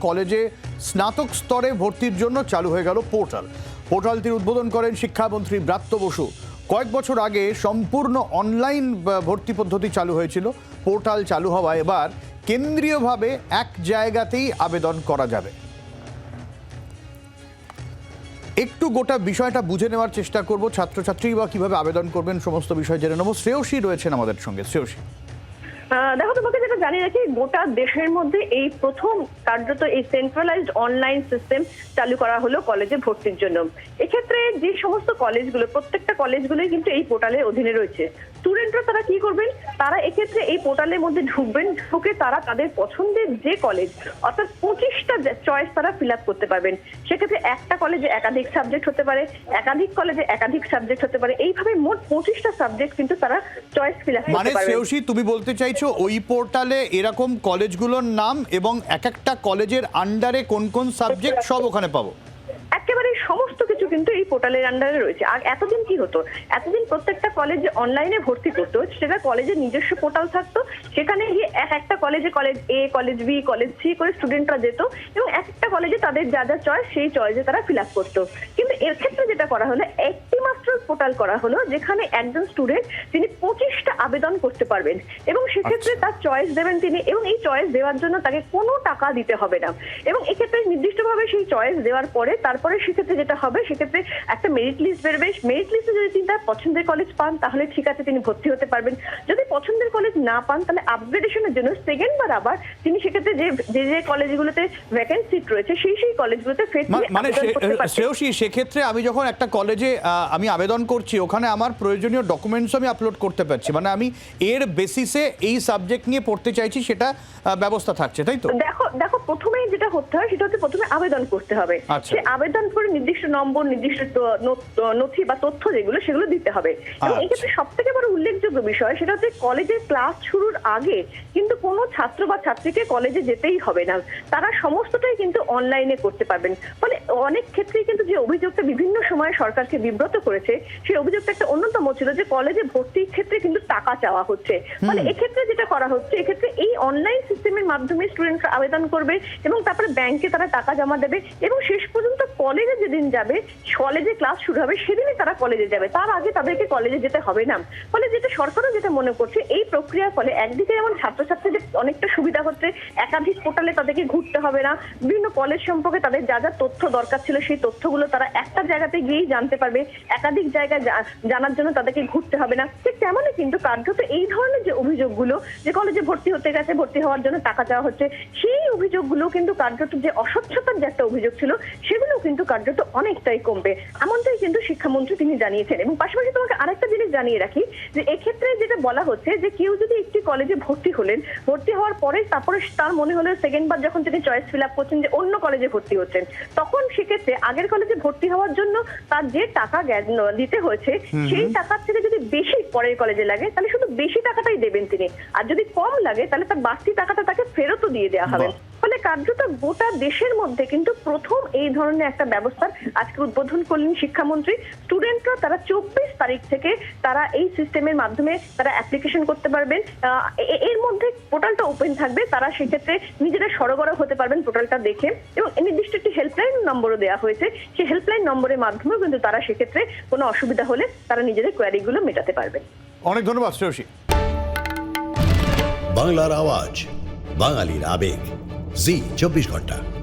কলেজে স্নাতক স্তরে ভর্তির জন্য চালু হয়ে গেল পোর্টাল। পোর্টালটির উদ্বোধন করেন শিক্ষামন্ত্রী ব্রাত্য বসু। কয়েক বছর আগে সম্পূর্ণ অনলাইন ভর্তি পদ্ধতি চালু হয়েছিল। পোর্টাল চালু হওয়া এবার কেন্দ্রীয়ভাবে এক জায়গাতেই আবেদন করা যাবে। একটু গোটা বিষয়টা বুঝে নেওয়ার চেষ্টা করব। ছাত্রছাত্রী বা কীভাবে আবেদন করবেন, সমস্ত বিষয় জেনে নেব। শ্রেয়সী রয়েছেন আমাদের সঙ্গে। শ্রেয়সী। দেখো তোমাকে যেটা জানিয়ে রাখি গোটা দেশের মধ্যে এই প্রথম কার্যত এই সেন্ট্রালাইজড অনলাইন সিস্টেম চালু করা হলো কলেজে ভর্তির জন্য। এক্ষেত্রে যে সমস্ত কলেজগুলো প্রত্যেকটা কলেজগুলোই কিন্তু এই পোর্টালের অধীনে রয়েছে। স্টুডেন্টরা তারা কি করবেন? তারা এক্ষেত্রে এই পোর্টালের মধ্যে ঢুকবেন ঢুকে তারা তাদের পছন্দের যে কলেজ অর্থাৎ পঁচিশটা চয়েস তারা ফিল আপ করতে পারবেন। সেক্ষেত্রে একটা কলেজে একাধিক সাবজেক্ট হতে পারে একাধিক কলেজে একাধিক সাবজেক্ট হতে পারে। এইভাবে মোট পঁচিশটা সাবজেক্ট কিন্তু তারা চয়েস ফিল আপ মানে করতে পারবেন তুমি বলতে চাইছো ওই পোর্টালে এরকম কলেজগুলোর নাম এবং এক একটা কলেজের আন্ডারে কোন কোন সাবজেক্ট সব ওখানে পাবো। একেবারে সমস্ত কিছু কিন্তু এই পোর্টালের আন্ডারে রয়েছে। আর এতদিন কি হতো? এতদিন প্রত্যেকটা কলেজে অনলাইনে ভর্তি করতো, সেটা কলেজের নিজস্ব পোর্টাল থাকতো, সেখানে গিয়ে এক একটা কলেজে college A college B college C করে স্টুডেন্টরা যেত এবং এক একটা কলেজে তাদের যা যা চয়েস সেই চয়েসে তারা ফিল আপ করতো। কিন্তু এর ক্ষেত্রে যেটা করা হলো পোর্টাল করা হলো যেখানে একজন স্টুডেন্ট তিনি পঁচিশটা আবেদন করতে পারবেন। এবং সেক্ষেত্রে তার চয়েস দেবেন তিনি এবং এই চয়েস দেওয়ার জন্য তাকে কোনো টাকা দিতে হবে না। এবং এক্ষেত্রে নির্দিষ্টভাবে সেই চয়েস দেওয়ার পরে তারপরে সেক্ষেত্রে যেটা হবে সেক্ষেত্রে একটা মেরিট লিস্ট বেরোবে মেরিট লিস্টে যদি তিনি তার পছন্দের কলেজ পান তাহলে ঠিক আছে তিনি ভর্তি হতে পারবেন। যদি পছন্দের কলেজ না পান তাহলে আপগ্রেডেশনের জন্য সেকেন্ড বার আবার তিনি সেক্ষেত্রে যে যে যে কলেজগুলোতে ভ্যাকেন্ট সিট রয়েছে সেই সেই কলেজগুলোতে ফের মানে। শ্রেয়সী সেক্ষেত্রে আমি যখন একটা কলেজে আমি আবেদন করছি ওখানে আমার প্রয়োজনীয় ডকুমেন্টস আমি আপলোড করতে পারছি। মানে আমি এর বেসিসে এই সাবজেক্ট নিয়ে পড়তে চাইছি সেটা ব্যবস্থা থাকছে তাই তো? দেখো দেখো প্রথমেই যেটা করতে হয় সেটা হচ্ছে প্রথমে আবেদন করতে হবে। আচ্ছা। সে আবেদন করে নির্দিষ্ট নম্বর নির্দিষ্ট নথি বা তথ্য যেগুলো সেগুলো দিতে হবে। এবং আচ্ছা। এক্ষেত্রে সব থেকে বড় উল্লেখযোগ্য বিষয় সেটা হচ্ছে কলেজের ক্লাস শুরুর আগে কিন্তু কোনো ছাত্র বা ছাত্রীকে কলেজে যেতেই হবে না। তারা সমস্তটাই কিন্তু অনলাইনে করতে পারবেন। ফলে অনেক ক্ষেত্রেই কিন্তু যে অভিযোগটা বিভিন্ন সময় সরকারকে বিব্রত করেছে সেই অভিযোগটা একটা অন্যতম ছিল যে কলেজে ভর্তির ক্ষেত্রে কিন্তু টাকা চাওয়া হচ্ছে। ফলে এক্ষেত্রে যেটা করা হচ্ছে এক্ষেত্রে এই অনলাইন সিস্টেমের মাধ্যমে স্টুডেন্টরা আবেদন করবে এবং তারপরে ব্যাংকে তারা টাকা জমা দেবে এবং শেষ পর্যন্ত কলেজে যেদিন যাবে কলেজে ক্লাস শুরু হবে, সেদিনই তারা কলেজে যাবে। তার আগে তাদেরকে কলেজে যেতে হবে না। ফলে যেটা সরকারও যেটা মনে করছে, এই প্রক্রিয়ার ফলে একদিকে যেমন ছাত্রছাত্রীদের অনেকটা সুবিধা হচ্ছে, একাধিক পোর্টালে তাদেরকে ঘুরতে হবে না, বিভিন্ন কলেজ সম্পর্কে তাদের যা যা তথ্য দরকার ছিল, সেই তথ্যগুলো তারা একটা জায়গাতে গিয়েই জানতে পারবে। একাধিক জায়গায় জানার জন্য তাদেরকে ঘুরতে হবে না। ঠিক তেমনই কিন্তু কার্যত এই ধরনের যে অভিযোগগুলো, যে কলেজে ভর্তি হতে গেছে, ভর্তি হওয়ার জন্য টাকা চাওয়া হচ্ছে, সেই অভিযোগগুলো কিন্তু কার্যত যে অস্বচ্ছতার যে একটা অভিযোগ ছিল সেগুলো কিন্তু কার্যত অনেকটাই কমবে। এমনটাই কিন্তু শিক্ষামন্ত্রী তিনি জানিয়েছেন। এবং পাশাপাশি তোমাকে আরেকটা জিনিস জানিয়ে রাখি যে এক্ষেত্রে যেটা বলা হচ্ছে যে কেউ যদি একটি কলেজে ভর্তি হলেন ভর্তি হওয়ার পরে তারপরে তার মনে হলো সেকেন্ড বার যখন তিনি চয়েস ফিল আপ করছেন যে অন্য কলেজে ভর্তি হচ্ছেন তখন সেক্ষেত্রে আগের কলেজে ভর্তি হওয়ার জন্য তার যে টাকা দিতে হয়েছে সেই টাকার থেকে যদি বেশি পরের কলেজে লাগে তাহলে শুধু বেশি টাকাটাই দেবেন তিনি। আর যদি কম লাগে তাহলে তার বাড়তি টাকাটা তাকে ফেরতও দিয়ে দেওয়া হবে। ফলে কার্যত গোটা দেশের মধ্যে কিন্তু প্রথম এই ধরনের একটা ব্যবস্থার আজকে উদ্বোধন করলেন শিক্ষামন্ত্রী। স্টুডেন্টরা তারা চব্বিশ তারিখ থেকে তারা এই সিস্টেমের মাধ্যমে তারা অ্যাপ্লিকেশন করতে পারবেন। আহ, এর মধ্যে পোর্টালটা ওপেন থাকবে তারা সেক্ষেত্রে নিজেরা সরবরাহ হতে পারবেন পোর্টালটা দেখে। এবং নির্দিষ্ট একটি হেল্পলাইন নম্বরও দেওয়া হয়েছে। সেই হেল্পলাইন নম্বরের মাধ্যমেও কিন্তু তারা সেক্ষেত্রে কোনো অসুবিধা হলে তারা নিজেদের কোয়ারিগুলো মেটাতে পারবেন। অনেক ধন্যবাদ শ্রেয়সী। বাংলার আওয়াজ বাঙালির আবেগ। জি চব্বিশ ঘণ্টা।